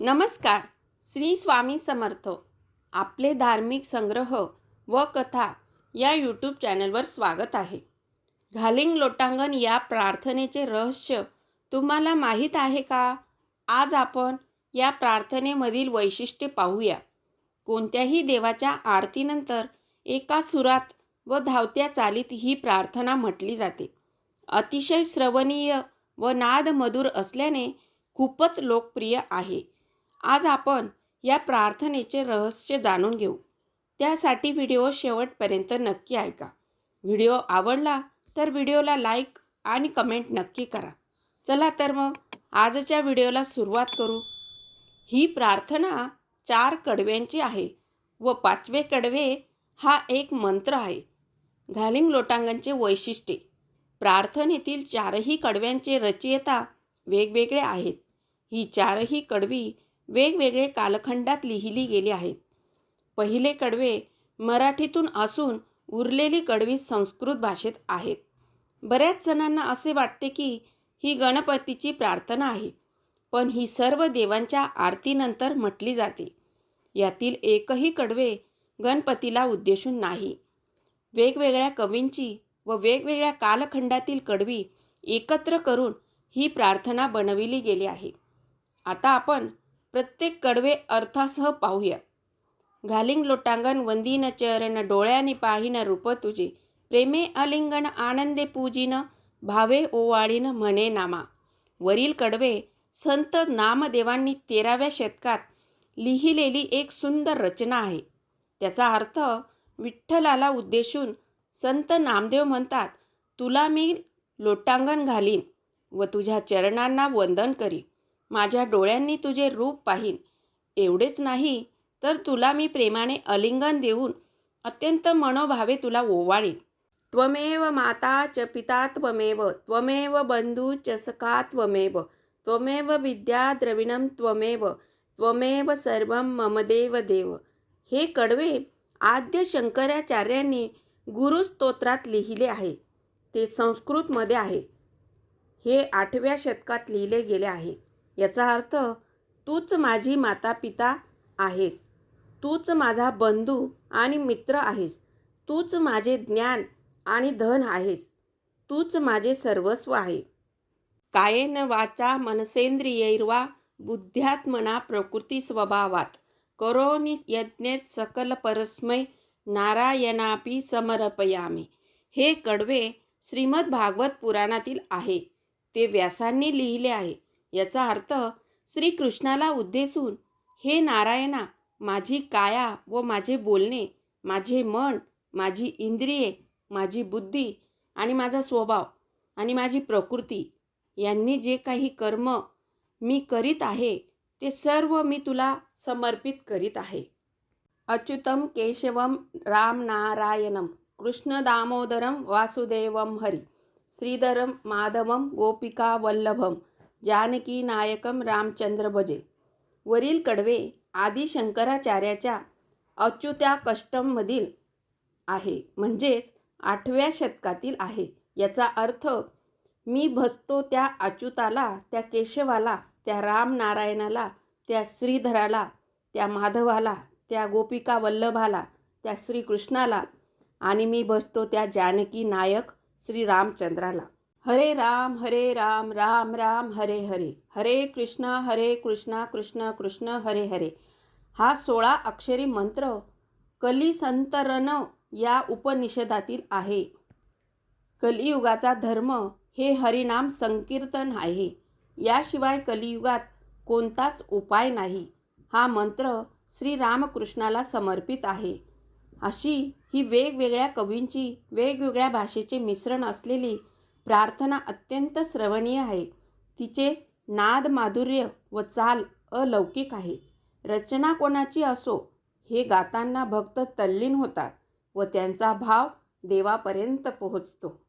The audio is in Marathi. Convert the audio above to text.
नमस्कार. श्री स्वामी समर्थ. आपले धार्मिक संग्रह व कथा या यूट्यूब चॅनलवर स्वागत आहे. घालिंग लोटांगण या प्रार्थनेचे रहस्य तुम्हाला माहीत आहे का? आज आपण या प्रार्थनेमधील वैशिष्ट्ये पाहूया. कोणत्याही देवाच्या आरतीनंतर एका सुरात व धावत्या चालीत ही प्रार्थना म्हटली जाते. अतिशय श्रवणीय व नाद मधुर असल्याने खूपच लोकप्रिय आहे. आज आपण या प्रार्थनेचे रहस्य जाणून घेऊ. त्यासाठी व्हिडिओ शेवटपर्यंत नक्की ऐका. व्हिडिओ आवडला तर व्हिडिओला लाईक आणि कमेंट नक्की करा. चला तर मग आजच्या व्हिडिओला सुरुवात करू. ही प्रार्थना चार कडव्यांची आहे व पाचवे कडवे हा एक मंत्र आहे. घालिंग लोटांगणचे वैशिष्ट्ये. प्रार्थनेतील चारही कडव्यांचे रचयिता वेगवेगळे आहेत. ही चारही कडवी वेगवेगळे कालखंडात लिहिली गेली आहेत. पहिले कडवे मराठीतून असून उरलेली कडवी संस्कृत भाषेत आहेत. बऱ्याच जणांना असे वाटते की ही गणपतीची प्रार्थना आहे पण ही सर्व देवांच्या आरतीनंतर म्हटली जाते. यातील एकही कडवे गणपतीला उद्देशून नाही. वेगवेगळ्या कवींची व वेगवेगळ्या कालखंडातील कडवी एकत्र करून ही प्रार्थना बनविली गेली आहे. आता आपण प्रत्येक कडवे अर्थासह पाहूया. घालिंग लोटांगण वंदीन चरण डोळ्याने पाहिन रूप तुझे. प्रेमे अलिंगण आनंदे पूजिन भावे ओवाळीन म्हणे नामा. वरील कडवे संत नामदेवांनी तेराव्या शतकात लिहिलेली एक सुंदर रचना आहे. त्याचा अर्थ विठ्ठलाला उद्देशून संत नामदेव म्हणतात तुला मी लोटांगण घालीन व तुझ्या चरणांना वंदन करीन. माझ्या डोळ्यांनी तुझे रूप पाहीन. एवढेच नाही तर तुला मी प्रेमाने अलिंगन देऊन अत्यंत मनोभावे तुला ओवाळीन. त्वमेव माता च पिता त्वमेव त्वमेव बंधू च सखा त्वमेव त्वमेव विद्या द्रविणम त्वमेव त्वमेव सर्व मम देव देव. हे कडवे आद्य शंकराचार्यांनी गुरुस्तोत्रात लिहिले आहे. ते संस्कृतमध्ये आहे. हे आठव्या शतकात लिहिले गेले आहे. याचा अर्थ तूच माझी माता पिता आहेस. तूच माझा बंधू आणि मित्र आहेस. तूच माझे ज्ञान आणि धन आहेस. तूच माझे सर्वस्व आहे. कायेन वाचा मनसेंद्रियैर्वा बुद्ध्यात्मना प्रकृती स्वभावात. करोनी यज्ञेत सकल परस्मय नारायणापी समर्पयामी. हे कडवे श्रीमद भागवत पुराणातील आहे. ते व्यासांनी लिहिले आहे. याचा अर्थ श्रीकृष्णाला उद्देशून हे नारायणा माझी काया व माझे बोलणे माझे मन माझी इंद्रिये माझी बुद्धी आणि माझा स्वभाव आणि माझी प्रकृती यांनी जे काही कर्म मी करीत आहे ते सर्व मी तुला समर्पित करीत आहे. अच्युतम केशवम राम नारायणम कृष्ण दामोदरम वासुदेवम हरी श्रीधरम माधवम गोपिका वल्लभम जानकी नायकम रामचंद्र भजे वरील कडवे आदी शंकराचार्याच्या अच्युत्या कष्टममधील आहे. म्हणजेच आठव्या शतकातील आहे. याचा अर्थ मी भसतो त्या अच्युताला त्या केशवाला त्या रामनारायणाला त्या श्रीधराला त्या माधवाला त्या गोपिका वल्लभाला त्या श्रीकृष्णाला आणि मी बसतो त्या जानकी नायक श्री रामचंद्राला. हरे राम हरे राम राम राम हरे हरे. हरे कृष्ण हरे कृष्ण कृष्ण कृष्ण हरे हरे. हा सोळा अक्षरी मंत्र कलिसंतरण या उपनिषदातील आहे. कलियुगाचा धर्म हे हरिनाम संकीर्तन आहे. याशिवाय कलियुगात कोणताच उपाय नाही. हा मंत्र श्रीरामकृष्णाला समर्पित आहे. अशी ही वेगवेगळ्या कवींची वेगवेगळ्या भाषेचे मिश्रण असलेली प्रार्थना अत्यंत श्रवणीय आहे. तिचे नाद माधुर्य व चाल अलौकिक आहे. रचना कोणाची असो हे गाताना भक्त तल्लीन होतात व त्यांचा भाव देवापर्यंत पोहोचतो.